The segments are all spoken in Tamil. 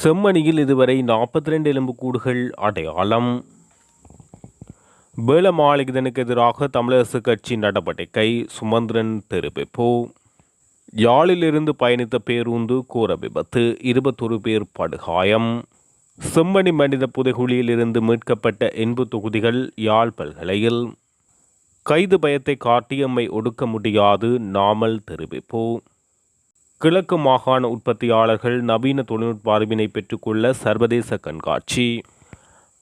செம்மணியில் இதுவரை நாற்பத்தி ரெண்டு எலும்புக்கூடுகள் அடையாளம். வேளமாளிகதனுக்கு எதிராக தமிழரசு கட்சி நடவடிக்கை சுமந்திரன் தெரிவிப்பு யாழிலிருந்து பயணித்த பேருந்து கோர விபத்து இருபத்தொரு பேர் படுகாயம். செம்மணி மனித புதைகுழியிலிருந்து மீட்கப்பட்ட இன்பு தொகுதிகள் யாழ் பல்கலையில். கைது பயத்தை காட்டியம்மை ஒடுக்க முடியாது நாமல் தெரிவிப்போம். கிழக்கு மாகாண உற்பத்தியாளர்கள் நவீன தொழில்நுட்ப அறிவினை பெற்றுக்கொள்ள சர்வதேச கண்காட்சி.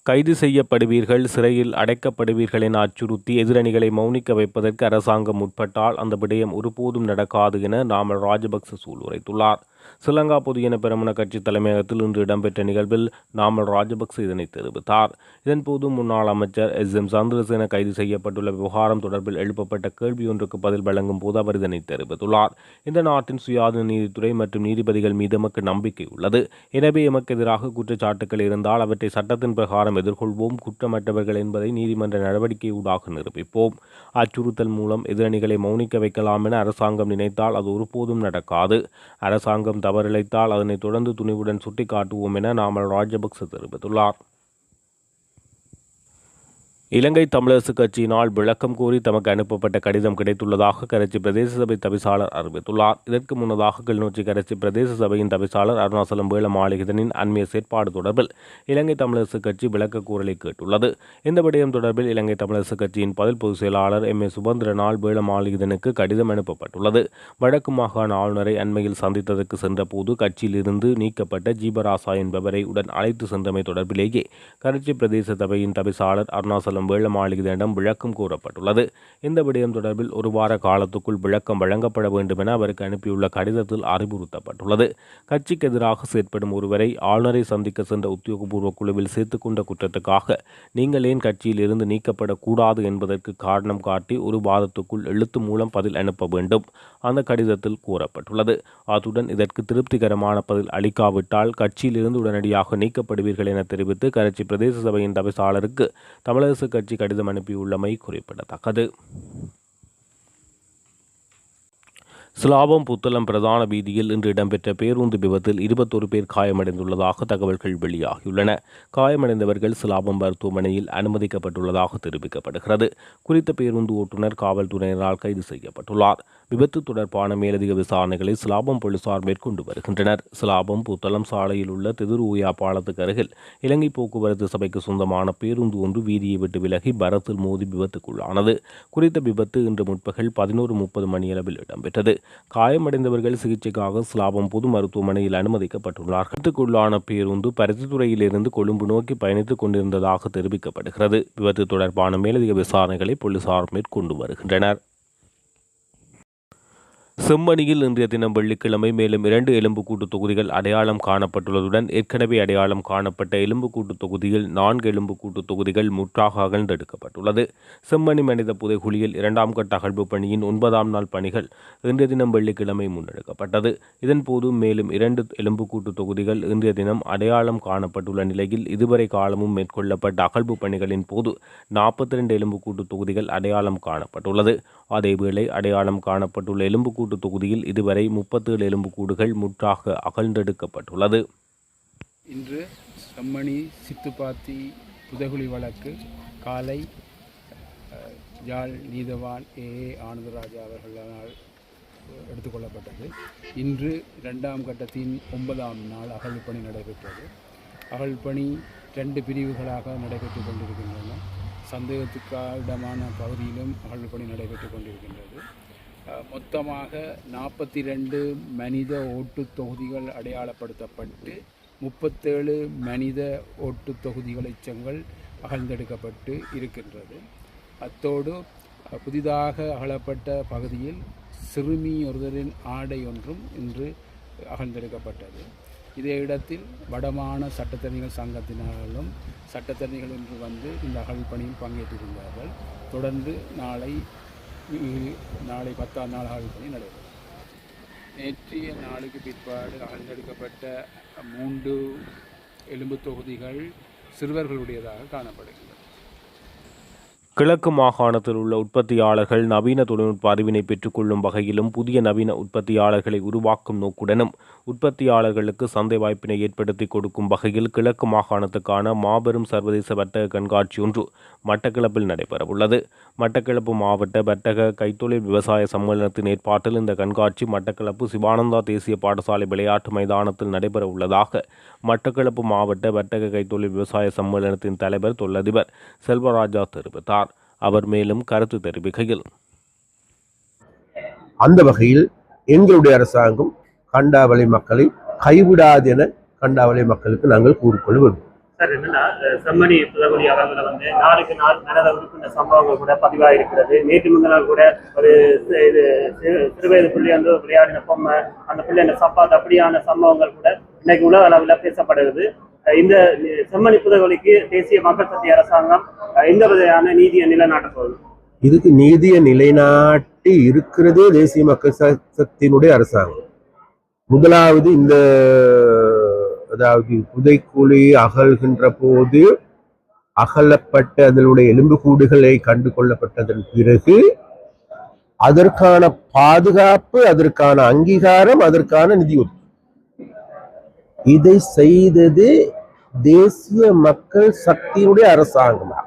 கைது செய்யப்படுவீர்கள் சிறையில் அடைக்கப்படுவீர்கள் என அச்சுறுத்தி எதிரணிகளை மௌனிக்க வைப்பதற்கு அரசாங்கம் முற்பட்டால் அந்த விடயம் ஒருபோதும் நடக்காது என நாமல் ராஜபக்ச சூளுரைத்துள்ளார். ஸ்ரீலங்கா பொதுஜன பெரமுன கட்சி தலைமையகத்தில் இன்று இடம்பெற்ற நிகழ்வில் நாமல் ராஜபக்ச இதனை தெரிவித்தார். இதன்போது முன்னாள் அமைச்சர் எஸ். எம். சந்திரசேன கைது செய்யப்பட்டுள்ள விவகாரம் தொடர்பில் எழுப்பப்பட்ட கேள்வி ஒன்றுக்கு பதில் வழங்கும் போது அவர் இதனை தெரிவித்துள்ளார். இந்த நாட்டின் சுயாதீன நீதித்துறை மற்றும் நீதிபதிகள் மீது எமக்கு நம்பிக்கை உள்ளது. எனவே எமக்கு எதிராக குற்றச்சாட்டுகள் இருந்தால் அவற்றை சட்டத்தின் பிரகாரம் எதிர்கொள்வோம். குற்றமற்றவர்கள் என்பதை நீதிமன்ற நடவடிக்கையூடாக நிரூபிப்போம். அச்சுறுத்தல் மூலம் எதிரணிகளை மௌனிக்க வைக்கலாம் என அரசாங்கம் நினைத்தால் அது ஒருபோதும் நடக்காது. அரசாங்கம் தவறிழைத்தால் அதனை தொடர்ந்து துணிவுடன் சுட்டிக்காட்டுவோம் என நாமல் ராஜபக்ச தெரிவித்துள்ளார். இலங்கை தமிழரசு கட்சியினால் விளக்கம் கோரி தமக்கு அனுப்பப்பட்ட கடிதம் கிடைத்துள்ளதாக கரைச்சி பிரதேச சபை தவிசாளர் அறிவித்துள்ளார். இதற்கு முன்னதாக கிளிநொச்சி கரைச்சி பிரதேச சபையின் தவிசாளர் அருணாசலம் வேள மாளிகதனின் அண்மைய செயற்பாடு தொடர்பில் இலங்கை தமிழரசு கட்சி விளக்க கூறலை கேட்டுள்ளது. இந்த விடயம் தொடர்பில் இலங்கை தமிழரசு கட்சியின் பதில் பொதுச் செயலாளர் எம் ஏ சுபந்திரனால் வேள மாளிகதனுக்கு கடிதம் அனுப்பப்பட்டுள்ளது. வடக்கு மாகாண ஆளுநரை அண்மையில் சந்தித்ததற்கு சென்றபோது கட்சியிலிருந்து நீக்கப்பட்ட ஜீபராசா என்பவரை உடன் அழைத்து சென்றமை தொடர்பிலேயே கரைச்சி பிரதேச சபையின் தவிசாளர் அருணாசலம் செல்லும் வேளமாளிகதனிடம் விளக்கம் கூறப்பட்டுள்ளது. இந்த விடயம் தொடர்பில் ஒரு வார காலத்துக்குள் விளக்கம் வழங்கப்பட வேண்டும் என அவருக்கு அனுப்பியுள்ள கடிதத்தில் அறிவுறுத்தப்பட்டுள்ளது. கட்சிக்கு எதிராக செயற்படும் ஒருவரை ஆளுநரை சந்திக்க சென்ற உத்தியோகபூர்வ குழுவில் சேர்த்துக்கொண்ட குற்றத்துக்காக நீங்கள் ஏன் கட்சியில் இருந்து நீக்கப்படக்கூடாது என்பதற்கு காரணம் காட்டி ஒரு வாதத்துக்குள் எழுத்து மூலம் பதில் அனுப்ப வேண்டும். அந்த கடிதத்தில் கூறப்பட்டுள்ளது. அத்துடன் இதற்கு திருப்திகரமான பதில் அளிக்காவிட்டால் கட்சியிலிருந்து உடனடியாக நீக்கப்படுவீர்கள் என தெரிவித்து கரைச்சி பிரதேச சபையின் தவிசாளருக்கு தமிழரசு கட்சி கடிதம் அனுப்பியுள்ளமை குறிப்பிடத்தக்கது. சிலாபம் புத்தளம் பிரதான வீதியில் இன்று இடம்பெற்ற பேருந்து விபத்தில் இருபத்தொரு பேர் காயமடைந்துள்ளதாக தகவல்கள் வெளியாகியுள்ளன. காயமடைந்தவர்கள் சிலாபம் மருத்துவமனையில் அனுமதிக்கப்பட்டுள்ளதாக தெரிவிக்கப்படுகிறது. குறித்த பேருந்து ஓட்டுநர் காவல்துறையினரால் கைது செய்யப்பட்டுள்ளார். விபத்து தொடர்பான மேலதிக விசாரணைகளை சிலாபம் போலீசார் மேற்கொண்டு வருகின்றனர். சிலாபம் புத்தளம் சாலையில் உள்ள திதிர் ஊயா பாலத்துக்கு அருகில் இலங்கை போக்குவரத்து சபைக்கு சொந்தமான பேருந்து ஒன்று வீதியை விட்டு விலகி பரத்தில் மோதி விபத்துக்குள்ளானது. குறித்த விபத்து இன்று முற்பகல் பதினோரு முப்பது மணியளவில் இடம்பெற்றது. காயமடைந்தவர்கள் சிகிச்சைக்காக ஸ்லாபம் பொது மருத்துவமனையில் அனுமதிக்கப்பட்டுள்ளார் விபத்துக்குள்ளான பேருந்து பருத்தித்துறையிலிருந்து கொழும்பு நோக்கி பயணித்துக் கொண்டிருந்ததாக தெரிவிக்கப்படுகிறது. விபத்து தொடர்பான மேலதிக விசாரணைகளை போலீசார் மேற்கொண்டு வருகின்றனர். செம்மணியில் இன்றைய தினம் வெள்ளிக்கிழமை மேலும் இரண்டு எலும்புக்கூட்டு தொகுதிகள் அடையாளம் காணப்பட்டுள்ளதுடன் ஏற்கனவே அடையாளம் காணப்பட்ட எலும்புக்கூட்டு தொகுதியில் நான்கு எலும்புக்கூட்டு தொகுதிகள் முற்றாக அகழ்ந்தெடுக்கப்பட்டுள்ளது செம்மணி மனித புதைகுழியில் இரண்டாம் கட்ட அகழ்வு பணியின் ஒன்பதாம் நாள் பணிகள் இன்றைய தினம் வெள்ளிக்கிழமை முன்னெடுக்கப்பட்டது. இதன்போது மேலும் இரண்டு எலும்புக்கூட்டு தொகுதிகள் இன்றைய தினம் அடையாளம் காணப்பட்டுள்ள நிலையில் இதுவரை காலமும் மேற்கொள்ளப்பட்ட அகழ்வு பணிகளின் போது நாற்பத்தி இரண்டு எலும்புக்கூட்டு தொகுதிகள் அடையாளம் காணப்பட்டுள்ளது. அதேவேளை அடையாளம் காணப்பட்டுள்ள எலும்புக்கூட்டு தொகுதியில் இதுவரை முப்பத்தேழு எலும்புக்கூடுகள் முற்றாக அகழ்ந்தெடுக்கப்பட்டுள்ளது. இன்று செம்மணி சித்துப்பாத்தி புதகுழி வழக்கு காலை ஜால் யாழ் நீதவான் ஏ ஏ ஆனந்தராஜா அவர்களால் எடுத்துக்கொள்ளப்பட்டது இன்று இரண்டாம் கட்டத்தின் ஒன்பதாம் நாள் அகழ்பணி பணி நடைபெற்றது. அகழ்பணி பணி ரெண்டு பிரிவுகளாக நடைபெற்று கொண்டிருக்கின்றன. சந்தேகத்துக்கான பகுதியிலும் அகழ்பணி பணி நடைபெற்று கொண்டிருக்கின்றது. மொத்தமாக நாற்பத்தி ரெண்டு மனித ஓட்டு தொகுதிகள் அடையாளப்படுத்தப்பட்டு முப்பத்தேழு மனித ஓட்டு தொகுதிகள் எச்சங்கள் அகழ்ந்தெடுக்கப்பட்டு இருக்கின்றது. அத்தோடு புதிதாக அகழப்பட்ட பகுதியில் சிறுமி ஒருவரின் ஆடை ஒன்றும் இன்று அகழ்ந்தெடுக்கப்பட்டது. இதே இடத்தில் வடமான சட்டத்தரணிகள் சங்கத்தினாலும் சட்டத்தரணிகள் இன்று வந்து இந்த அகழ்வு பணியில் பங்கேற்றிருந்தார்கள். தொடர்ந்து நாளை நாளை பத்தாம் நாள் அகழ்வு பணி நடைபெறும் நேற்றைய நாளுக்கு பிற்பாடு ஆழ்ந்தெடுக்கப்பட்ட மூன்று எலும்பு தொகுதிகள் சிறுவர்களுடையதாக காணப்படுகின்றன கிழக்கு மாகாணத்தில் உள்ள உற்பத்தியாளர்கள் நவீன தொழில்நுட்ப அறிவினை பெற்றுக்கொள்ளும் வகையிலும் புதிய நவீன உற்பத்தியாளர்களை உருவாக்கும் நோக்குடனும் உற்பத்தியாளர்களுக்கு சந்தை வாய்ப்பினை ஏற்படுத்தி கொடுக்கும் வகையில் கிழக்கு மாகாணத்துக்கான மாபெரும் சர்வதேச வர்த்தக கண்காட்சி ஒன்று மட்டக்களப்பில் நடைபெறவுள்ளது. மட்டக்களப்பு மாவட்ட வர்த்தக கைத்தொழில் விவசாய சம்மேளனத்தின் ஏற்பாட்டில் இந்த கண்காட்சி மட்டக்களப்பு சிவானந்தா தேசிய பாடசாலை விளையாட்டு மைதானத்தில் நடைபெற உள்ளதாக மட்டக்களப்பு மாவட்ட வர்த்தக கைத்தொழில் விவசாய சம்மேளனத்தின் தலைவர் தொழிலதிபர் செல்வராஜா தெரிவித்தார். அவர் மேலும் கருத்து தெரிவிக்கையில். அந்த வகையில் எங்களுடைய அரசாங்கம் கண்டாவளி மக்களை கைவிடாது என கண்டாவளி மக்களுக்கு நாங்கள் கூறிக்கொள்ள வேண்டும் சார் என்னன்னா செம்மணி புதகுடி அளவில் வந்து நாளுக்கு நாள் உறுப்பினர் சம்பவங்கள் கூட பதிவாக இருக்கிறது நேற்று முந்தின நாள் கூட ஒரு இது சிறு- சிறுவயது பிள்ளை வந்து விளையாடின பொம்மை அந்த பிள்ளைங்க சப்பாத்து அப்படியான சம்பவங்கள் கூட இன்னைக்கு உலக அளவில் பேசப்படுகிறது. இந்த செம்மணி தேசிய மக்கள் சக்தி அரசாங்கம் எந்த வகையான நீதியை நிலைநாட்ட போகுது இதுக்கு நீதியை நிலைநாட்டி இருக்கிறதே தேசிய மக்கள் சக்தியினுடைய அரசாங்கம் முதலாவது இந்த அதாவது புதைக்குழி அகல்கின்ற போது அகலப்பட்ட அதனுடைய எலும்புக்கூடுகளை கண்டு கொள்ளப்பட்டதன் பிறகு அதற்கான பாதுகாப்பு அதற்கான அங்கீகாரம் அதற்கான நிதி ஒதுக்கீடு. இதை செய்தது தேசிய மக்கள் சக்தியினுடைய அரசாங்கமா?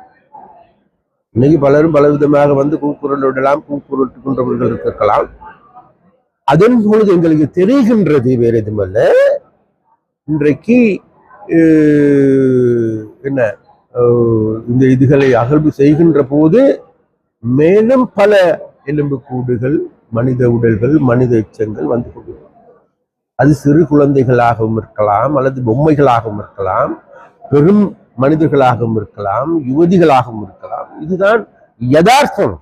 இன்னைக்கு பலரும் பலவிதமாக வந்து கூக்குரல் விடலாம் கூக்குரட்டுகின்றவர்கள் இருக்கலாம். அதன் பொழுது எங்களுக்கு தெரிகின்றது வேற எதுமல்ல இன்றைக்கு என்ன இந்த இதுகளை அகழ்வு செய்கின்ற போது மேலும் பல எலும்புக்கூடுகள் மனித உடல்கள் மனித எச்சங்கள் வந்து கொண்டிருக்கும். அது சிறு குழந்தைகளாகவும் இருக்கலாம் அல்லது பொம்மைகளாகவும் இருக்கலாம் பெரும் மனிதர்களாகவும் இருக்கலாம் யுவதிகளாகவும் இருக்கலாம். இதுதான் யதார்த்தம்.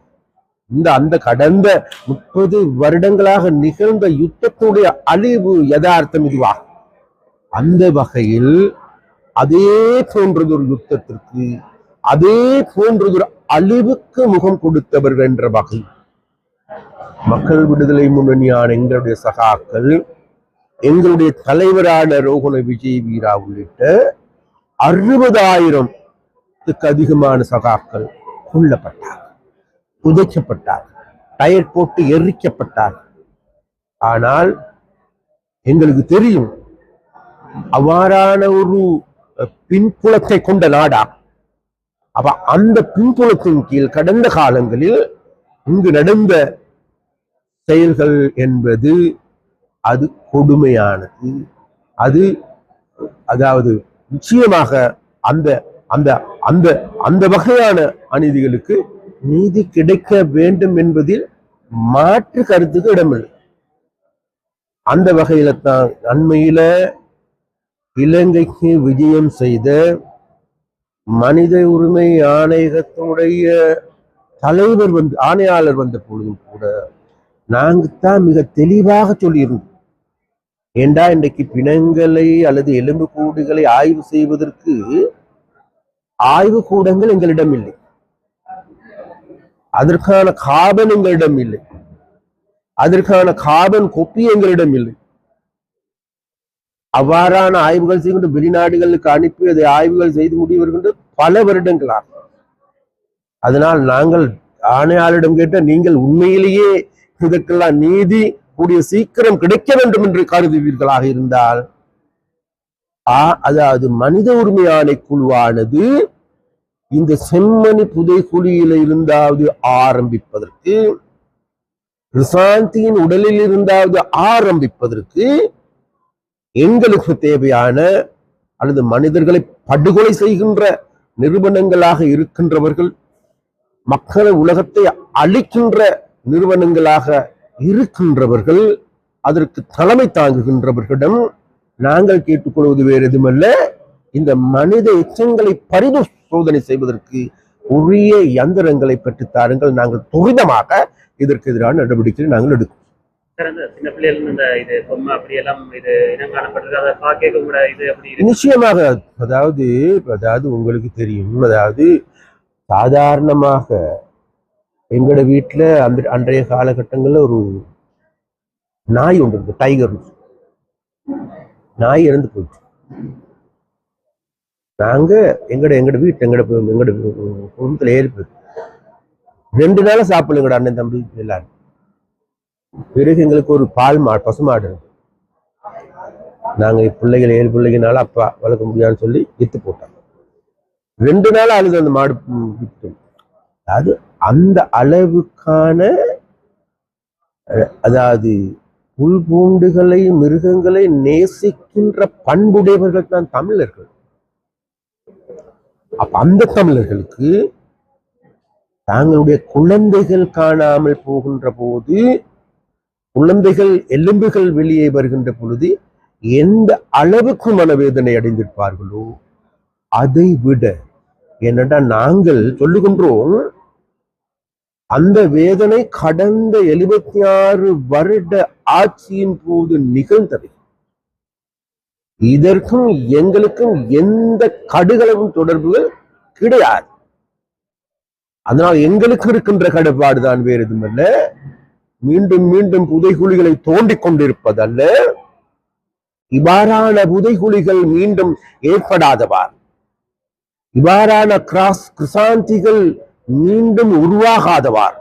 இந்த அந்த கடந்த முப்பது வருடங்களாக நிகழ்ந்த யுத்தத்துடைய அழிவு யதார்த்தம் இதுவாகும் அந்த வகையில் அதே போன்றதொரு யுத்தத்திற்கு அதே போன்றதொரு அழிவுக்கு முகம் கொடுத்தவர்கள் என்ற வகை. மக்கள் விடுதலை முன்னணியான எங்களுடைய சகாக்கள் எங்களுடைய தலைவரான ரோகண விஜய் வீரா உள்ளிட்ட அறுபதாயிரத்துக்கு அதிகமான சகாக்கள் கொல்லப்பட்டார் புதைக்கப்பட்டார் டயர் போட்டு எரிக்கப்பட்டார் ஆனால் எங்களுக்கு தெரியும் அவ்வாறான ஒரு பின்புலத்தை கொண்ட நாடா அப்ப அந்த பின்புலத்தின் கீழ் கடந்த காலங்களில் இங்கு நடந்த செயல்கள் என்பது அது கொடுமையானது. அது அதாவது நிச்சயமாக அந்த அந்த அந்த அந்த வகையான அநீதிகளுக்கு நீதி கிடைக்க வேண்டும் என்பதில் மாற்று கருத்துக்கு இடமில்லை. அந்த வகையில தான் அண்மையில இலங்கைக்கு விஜயம் செய்த மனித உரிமை ஆணையகத்தினுடைய தலைவர் வந்து ஆணையாளர் வந்த பொழுதும் கூட நாங்கள் தான் மிக தெளிவாக சொல்லியிருந்தோம். ஏண்டா இன்றைக்கு பிணங்களை அல்லது எலும்பு கூடுகளை ஆய்வு செய்வதற்கு ஆய்வு கூடங்கள் எங்களிடம் இல்லை. அதற்கான காபன் எங்களிடம் இல்லை. அதற்கான காபன் கொப்பி எங்களிடம் இல்லை. அவ்வாறான ஆய்வுகள் செய்கின்ற வெளிநாடுகளுக்கு அனுப்பி அதை ஆய்வுகள் செய்து முடிவருகின்ற பல வருடங்களாக. அதனால் நாங்கள் ஆணையாளரிடம் கேட்ட நீங்கள் உண்மையிலேயே இதற்கெல்லாம் நீதி கூடிய சீக்கிரம் கிடைக்க வேண்டும் என்று கருதுவீர்களாக இருந்தால் ஆ அதாவது மனித உரிமை ஆணைக்குழுவானது இந்த செம்மணி புதைக்குழியில இருந்தாவது ஆரம்பிப்பதற்கு ரிசாந்தியின் உடலில் இருந்தாவது ஆரம்பிப்பதற்கு எங்களுக்கு தேவையான அல்லது மனிதர்களை படுகொலை செய்கின்ற நிறுவனங்களாக இருக்கின்றவர்கள் மக்களை உலகத்தை அழிக்கின்ற நிறுவனங்களாக இருக்கின்றவர்கள் அதற்கு தலைமை தாங்குகின்றவர்களிடம் நாங்கள் கேட்டுக்கொள்வது வேறு எதுமல்ல இந்த மனித எச்சங்களை பரிசோதனை செய்வதற்கு உரிய யந்திரங்களை பெற்றுத் தாருங்கள். நாங்கள் துரிதமாக இதற்கு எதிரான நடவடிக்கை நாங்கள் இருக்கு? நிச்சயமாக. அதாவது அதாவது உங்களுக்கு தெரியும். அதாவது சாதாரணமாக எங்களோட வீட்டில் அந்த அன்றைய காலகட்டங்களில் ஒரு நாய் ஒன்று இருக்கு டைகர் நாய் இறந்து போயிடுச்சு. நாங்க எங்கட எங்கட வீட்டு எங்கட எங்கட குடும்பத்தில் ஏறி போயிருக்கு ரெண்டு சாப்பிடல எங்கட அண்ணன் தம்பி எல்லாரும். பிறகு எங்களுக்கு ஒரு பால் மா பசுமாடு மாடு நாங்கள் பிள்ளைகள் ஏழு பிள்ளைகனால அப்பா வளர்க்க முடியாதுன்னு சொல்லி வித்து போட்டோம் ரெண்டு நாள் அழுது அந்த மாடு விற்று வித்து அதாவது அந்த அளவுக்கான அதாவது புல் பூண்டுகளை மிருகங்களை நேசிக்கின்ற பண்புடையவர்கள் தான் தமிழர்கள். அப்ப அந்த தமிழர்களுக்கு தாங்களுடைய குழந்தைகள் காணாமல் போகின்ற போது குழந்தைகள் எலும்புகள் வெளியே வருகின்ற பொழுது எந்த அளவுக்கு மனவேதனை அடைந்திருப்பார்களோ அதை விட என்னடா நாங்கள் சொல்லுகின்றோம் அந்த வேதனை கடந்த எழுபத்தி ஆறு வருட ஆட்சியின் போது நிகழ்ந்தது. இதற்கும் எங்களுக்கும் எந்த கடுகளவும் தொடர்புகள் கிடையாது. அதனால் எங்களுக்கு இருக்கின்ற கடப்பாடுதான் வேறு எதுவுமல்ல மீண்டும் மீண்டும் புதைகுழிகளை தோண்டிக் கொண்டிருப்பதல்ல. இவ்வாறான புதைகுழிகள் மீண்டும் ஏற்படாதவார் இவ்வாறான கிராஸ் கிருசாந்திகள் மீண்டும் உருவாகாதவார்.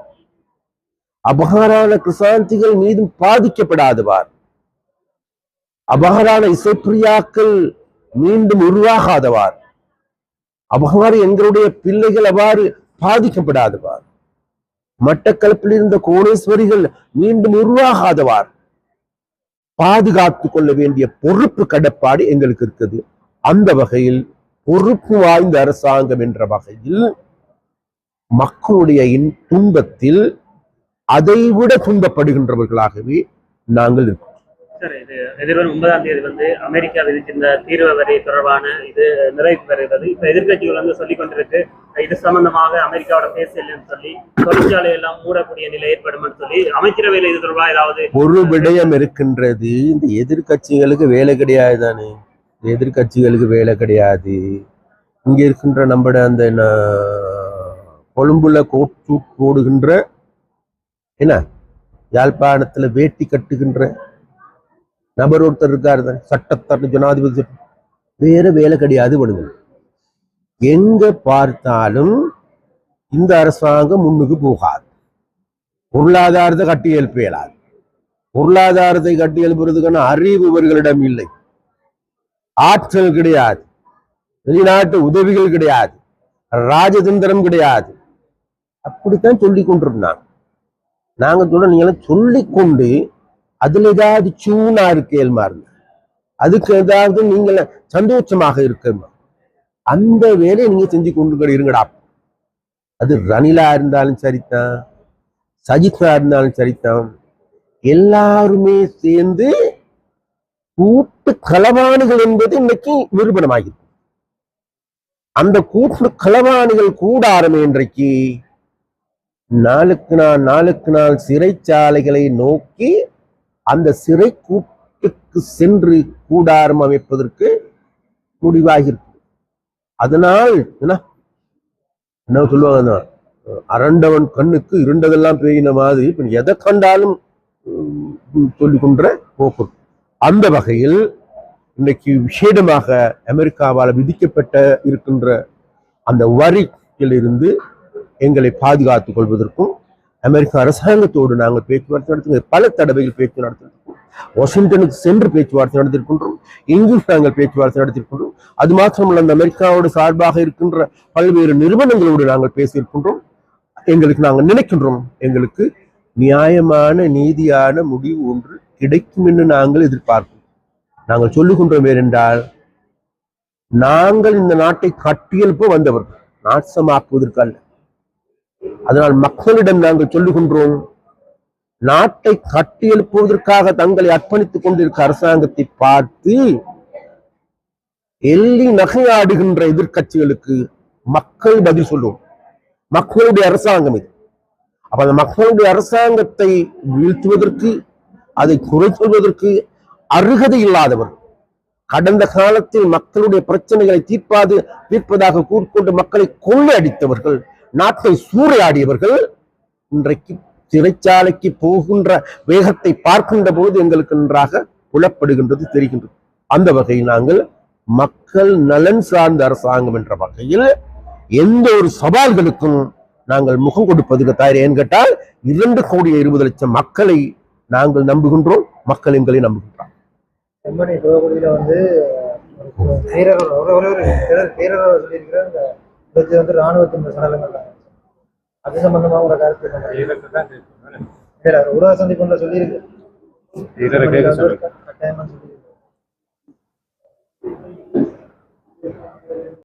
அபகாரான கிருசாந்திகள் மீதும் பாதிக்கப்படாதவார். அபகாரான இசைப்பிரியாக்கள் மீண்டும் உருவாகாதவார். அவ்வாறு எங்களுடைய பிள்ளைகள் அவ்வாறு பாதிக்கப்படாதவார். மட்டக்களப்பில் இருந்த கோணேஸ்வரிகள் மீண்டும் உருவாகாதவார். பாதுகாத்துக் கொள்ள வேண்டிய பொறுப்பு கடப்பாடு எங்களுக்கு இருக்குது. அந்த வகையில் பொறுப்பு வாய்ந்த அரசாங்கம் என்ற வகையில் மக்களுடைய இன் துன்பத்தில் அதைவிட துன்பப்படுகின்றவர்களாகவே நாங்கள் இருக்கோம். சார் இது எதிர்வரும் ஒன்பதாம் தேதி வந்து அமெரிக்கா விதிச்சிருந்த தீர்வு வரி தொடர்பான இது நிறைவு பெறுகிறது. இப்ப எதிர்க்கட்சிகள் வந்து சொல்லிக் கொண்டிருக்கு இது சம்பந்தமாக அமெரிக்காவோட பேசலன்னு சொல்லி தொழிற்சாலை எல்லாம் மூடக்கூடிய நிலை ஏற்படும் சொல்லி அமைச்சரவையில் இது தொடர்பாக ஏதாவது ஒரு விடயம் இருக்கின்றது. இந்த எதிர்க்கட்சிகளுக்கு வேலை கிடையாது தானே எதிர்க்கட்சிகளுக்கு வேலை கிடையாது. இங்க இருக்கின்ற நம்மட அந்த கொழும்புல கோட்டு போடுகின்ற என்ன? யாழ்ப்பாணத்துல வேட்டி கட்டுகின்ற நபர் ஒருத்தர் இருக்காரு தானே, சட்டத்தட்ட ஜனாதிபதி. வேற வேலை கிடையாது விடுங்க எங்க பார்த்தாலும் இந்த அரசாங்கம் முன்னுக்கு போகாது. பொருளாதாரத்தை கட்டி எழுப்ப இயலாது. பொருளாதாரத்தை கட்டி எழுப்புறதுக்கான அறிவு இவர்களிடம் இல்லை. ஆற்றல் கிடையாது. வெளிநாட்டு உதவிகள் கிடையாது. ராஜதந்திரம் கிடையாது. அப்படித்தான் சொல்லி கொண்டிருந்தாங்க நாங்க சொல்ல நீங்க சொல்லி கொண்டு அதுல ஏதாவது சூனா இருக்கேல்மா இருந்த அதுக்கு ஏதாவது நீங்கள சந்தோஷமாக இருக்கமா அந்த வேலையை நீங்க செஞ்சு கொண்டு இருங்கடா. அது ரணிலா இருந்தாலும் சரிதான் சஜித்தா இருந்தாலும் சரிதான். எல்லாருமே சேர்ந்து கூட்டு களவாணிகள் என்பது இன்னைக்கு நிரூபணமாகிறது அந்த கூட்டு களவாணிகள் கூடாரமே இன்றைக்கு நாளுக்கு நாள் நாளுக்கு நாள் சிறைச்சாலைகளை நோக்கி அந்த சிறை கூட்டுக்கு சென்று கூடாரம் அமைப்பதற்கு முடிவாகிருக்கு அதனால் என்ன? என்ன சொல்லுவாங்க அரண்டவன் கண்ணுக்கு இருண்டதெல்லாம் பெய்யின மாதிரி இப்ப எதை கண்டாலும் சொல்லிக்கொன்ற போக்கு. அந்த வகையில் இன்னைக்கு விசேடமாக அமெரிக்காவால் விதிக்கப்பட்ட இருக்கின்ற அந்த வரியிலிருந்து எங்களை பாதுகாத்துக் கொள்வதற்கும் அமெரிக்க அரசாங்கத்தோடு நாங்கள் பேச்சுவார்த்தை நடத்தி பல தடவைகள் பேச்சு நடத்திருக்கோம் வாஷிங்டனுக்கு சென்று பேச்சுவார்த்தை நடத்திருக்கின்றோம். இங்கும் நாங்கள் பேச்சுவார்த்தை நடத்திருக்கின்றோம். அது மாத்திரமல்ல அந்த அமெரிக்காவோடு சார்பாக இருக்கின்ற பல்வேறு நிறுவனங்களோடு நாங்கள் பேசியிருக்கின்றோம். எங்களுக்கு நாங்கள் நினைக்கின்றோம் எங்களுக்கு நியாயமான நீதியான முடிவு ஒன்று கிடைக்கும் என்று நாங்கள் எதிர்பார்க்கிறோம். நாங்கள் சொல்லுகின்றோம் ஏனென்றால் நாங்கள் இந்த நாட்டை கட்டியெழுப்ப வந்தவர்கள் நாசமாக்குவதற்கு அல்ல அதனால் மக்களிடம் நாங்கள் சொல்லுகின்றோம் நாட்டை கட்டியெழுப்புவதற்காக தங்களை அர்ப்பணித்துக் கொண்டிருக்க அரசாங்கத்தை பார்த்து எள்ளி நகையாடுகின்ற எதிர்க்கட்சிகளுக்கு மக்கள் பதில் சொல்லுவோம். மக்களுடைய அரசாங்கம் இது. அப்ப அந்த மக்களுடைய அரசாங்கத்தை வீழ்த்துவதற்கு அதை குறை சொல்வதற்கு அருகதை இல்லாதவர். கடந்த காலத்தில் மக்களுடைய பிரச்சனைகளை தீர்ப்பாது தீர்ப்பதாக கூறிக்கொண்டு மக்களை கொள்ளை அடித்தவர்கள் நாட்டை சூறையாடியவர்கள் இன்றைக்கு சிறைச்சாலைக்கு போகின்ற வேகத்தை பார்க்கின்ற போது எங்களுக்கு நன்றாக புலப்படுகின்றது தெரிகின்றது. அந்த வகையில் நாங்கள் மக்கள் நலன் சார்ந்த அரசாங்கம் என்ற வகையில் எந்த ஒரு சவால்களுக்கும் நாங்கள் முகம் கொடுப்பதுக்கு தயார் ஏன் கேட்டால் இரண்டு கோடி இருபது லட்சம் மக்களை நாங்கள் நம்புகின்றோம் மக்கள் எங்களை நம்புகின்றார் வந்து பேரர் ஒரு பேரர் அடுத்து வந்து ராணுவத்தின் சடலங்கள் தான். அது சம்பந்தமாக உங்களோட கருத்து இல்லை உலக சந்திப்புல சொல்லியிருக்கு. கட்டாயமாக சொல்லியிருக்கு.